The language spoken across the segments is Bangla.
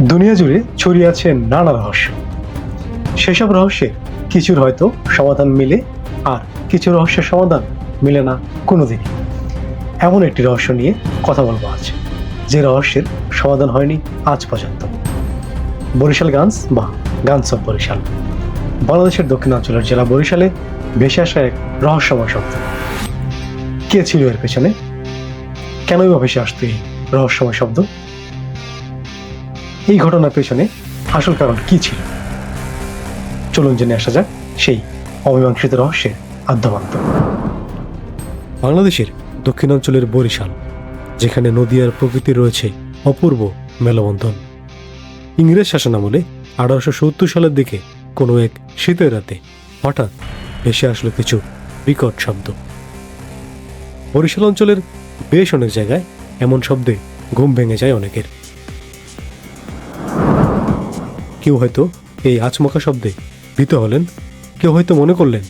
দুনিয়া জুড়ে ছড়িয়ে আছে নানা রহস্য। সেসব রহস্যের কিছুর হয়তো সমাধান মিলে, আর কিছু রহস্যের সমাধান মিলে না কোনোদিনই। এমন একটি রহস্য নিয়ে কথা বলব আজ, যে রহস্যের সমাধান হয়নি আজ পর্যন্ত। বরিশাল গানস বা গানস অফ বরিশাল। বাংলাদেশের দক্ষিণাঞ্চলের জেলা বরিশালে ভেসে আসা এক রহস্যময় শব্দ। কে ছিল এর পেছনে? কেনই বা ভেসে আসতো এই রহস্যময় শব্দ? এই ঘটনার পেছনে আসল কারণ কি ছিল? চলুন জেনে আসা যাক সেই অমীমাংসিত রহস্যের আদ্যবান্ত। বাংলাদেশের দক্ষিণাঞ্চলের বরিশাল, যেখানে নদী আর প্রকৃতি রয়েছে অপূর্ব মেলবন্ধন। ইংরেজ শাসনামলে আঠারোশো সত্তর সালের দিকে কোনো এক শীতের রাতে হঠাৎ ভেসে আসলো কিছু বিকট শব্দ। বরিশাল অঞ্চলের বেশ অনেক জায়গায় এমন শব্দে ঘুম ভেঙে যায় অনেকের। কেউ হয়তো এই আচমকা শব্দে ভীত হলেন, কেউ হয়তো মনে করলেন,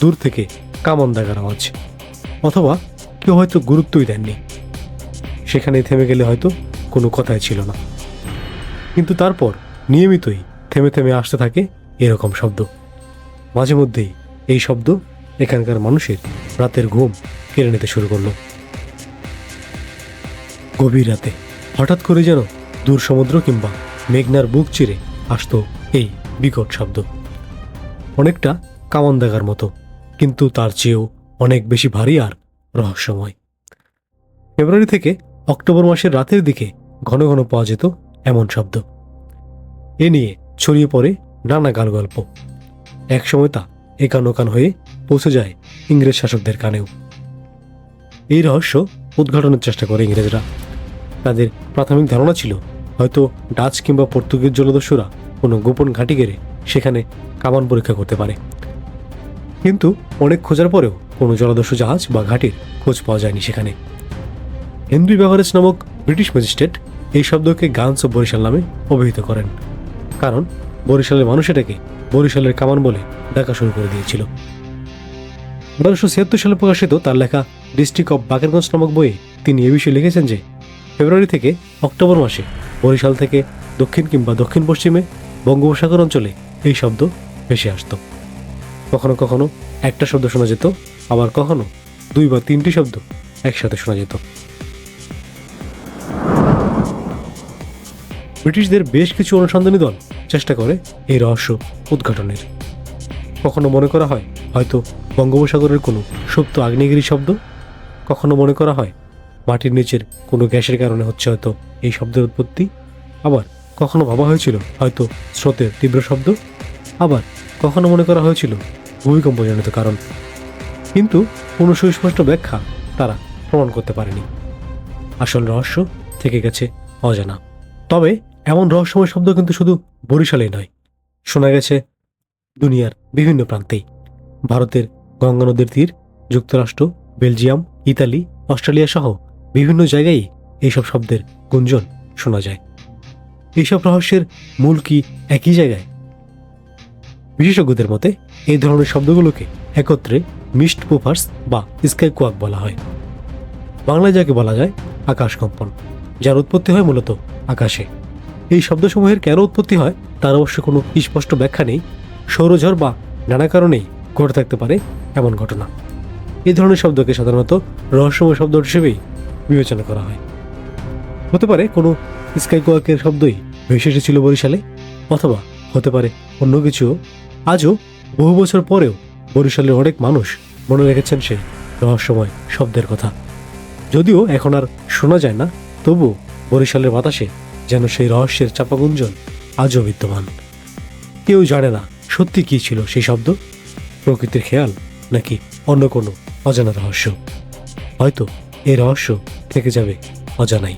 দূর থেকে কামান দাগার আওয়াজ অথবা কেউ হয়তো গুরুত্বই দেননি। সেখানে থেমে গেলে হয়তো কোনো কথাই ছিল না। কিন্তু তারপর নিয়মিতই থেমে থেমে আসতে থাকে এরকম শব্দ। মাঝে মধ্যেই এই শব্দ এখানকার মানুষের রাতের ঘুম কেড়ে নিতে শুরু করল। গভীর রাতে হঠাৎ করে যেন দূর সমুদ্র কিংবা মেঘনার বুক চিরে আসতো এই বিকট শব্দ। অনেকটা কামান দেখার মতো, কিন্তু তার চেয়েও অনেক বেশি ভারী আর রহস্যময়। ফেব্রুয়ারি থেকে অক্টোবর মাসের রাতের দিকে ঘন ঘন পাওয়া যেত এমন শব্দ। এ নিয়ে ছড়িয়ে পড়ে নানা গাল গল্প একসময় তা একান ওকান হয়ে পৌঁছে যায় ইংরেজ শাসকদের কানেও। এই রহস্য উদ্ঘাটনের চেষ্টা করে ইংরেজরা। তাদের প্রাথমিক ধারণা ছিল, হয়তো ডাচ কিংবা পর্তুগিজ জলদস্যুরা কোনো গোপন ঘাঁটি গেড়ে সেখানে কামান পরীক্ষা করতে পারে। কিন্তু অনেক খোঁজার পরেও কোনো জলদস্যু জাহাজ বা ঘাঁটির খোঁজ পাওয়া যায়নি সেখানে। হেনরি বেভারেজ নামক ব্রিটিশ ম্যাজিস্ট্রেট এই শব্দকে গানস অফ বরিশাল নামে অভিহিত করেন। কারণ বরিশালের মানুষ এটাকে বরিশালের কামান বলে ডাকা শুরু করে দিয়েছিল। আঠারোশো ছিয়াত্তর সালে প্রকাশিত তার লেখা ডিস্ট্রিক্ট অব বাকেরগঞ্জ নামক বইয়ে তিনি এ বিষয়ে লিখেছেন যে, ফেব্রুয়ারি থেকে অক্টোবর মাসে বরিশাল থেকে দক্ষিণ কিংবা দক্ষিণ পশ্চিমে বঙ্গোপসাগর অঞ্চলে এই শব্দ ভেসে আসতো। কখনো কখনো একটা শব্দ শোনা যেত, আবার কখনো দুই বা তিনটি শব্দ একসাথে শোনা যেত। ব্রিটিশদের বেশ কিছু অনুসন্ধানী দল চেষ্টা করে এই রহস্য উদ্ঘাটনের। কখনো মনে করা হয় হয়তো বঙ্গোপসাগরের কোনো সুপ্ত আগ্নেয়গিরি শব্দ? কখনো মনে করা হয় মাটির নিচের কোনো গ্যাসের কারণে হচ্ছে হয়তো এই শব্দের উৎপত্তি? আবার কখনো ভাবা হয়েছিল, হয়তো স্রোতের তীব্র শব্দ, আবার কখনো মনে করা হয়েছিল ভূমিকম্পজনিত কারণ। কিন্তু কোনো সুস্পষ্ট ব্যাখ্যা তারা প্রমাণ করতে পারেনি। আসল রহস্য থেকে গেছে অজানা। তবে এমন রহস্যময় শব্দ কিন্তু শুধু বরিশালেই নয়। শোনা গেছে দুনিয়ার বিভিন্ন প্রান্তেই। ভারতের গঙ্গা নদীর তীর, যুক্তরাষ্ট্র, বেলজিয়াম, ইতালি, অস্ট্রেলিয়া সহ বিভিন্ন জায়গায় এইসব শব্দের গুঞ্জন শোনা যায়। এইসব রহস্যের মূল কি একই জায়গায়? বিশেষজ্ঞদের মতে, এই ধরনের শব্দগুলোকে একত্রে মিস্ট পোফার্স বা স্কাই কোয়াক বলা হয়। বাংলায় যাকে বলা যায় আকাশ কম্পন যার উৎপত্তি হয় মূলত আকাশে। এই শব্দসমূহের কেন উৎপত্তি হয়, তার অবশ্য কোনো স্পষ্ট ব্যাখ্যা নেই, সৌরঝড় বা নানা কারণেই ঘটে থাকতে পারে এমন ঘটনা। এই ধরনের শব্দকে সাধারণত রহস্যময় শব্দ হিসেবেই বিবেচনা করা হয়। হতে পারে কোনো স্কাই কোয়াকের শব্দই ভেসে এসেছিল বরিশালে, অথবা হতে পারে অন্য কিছু আজও বহু বছর পরেও বরিশালের অনেক মানুষ মনে রেখেছেন সেই রহস্যময় শব্দের কথা। যদিও এখন আর শোনা যায় না তবু বরিশালের বাতাসে যেন সেই রহস্যের চাপাগুঞ্জন আজও বিদ্যমান। কেউ জানে না সত্যি কী ছিল সেই শব্দ, প্রকৃতির খেয়াল নাকি অন্য কোনো অজানা রহস্য। হয়তো এই রহস্য থেকে যাবে অজানাই।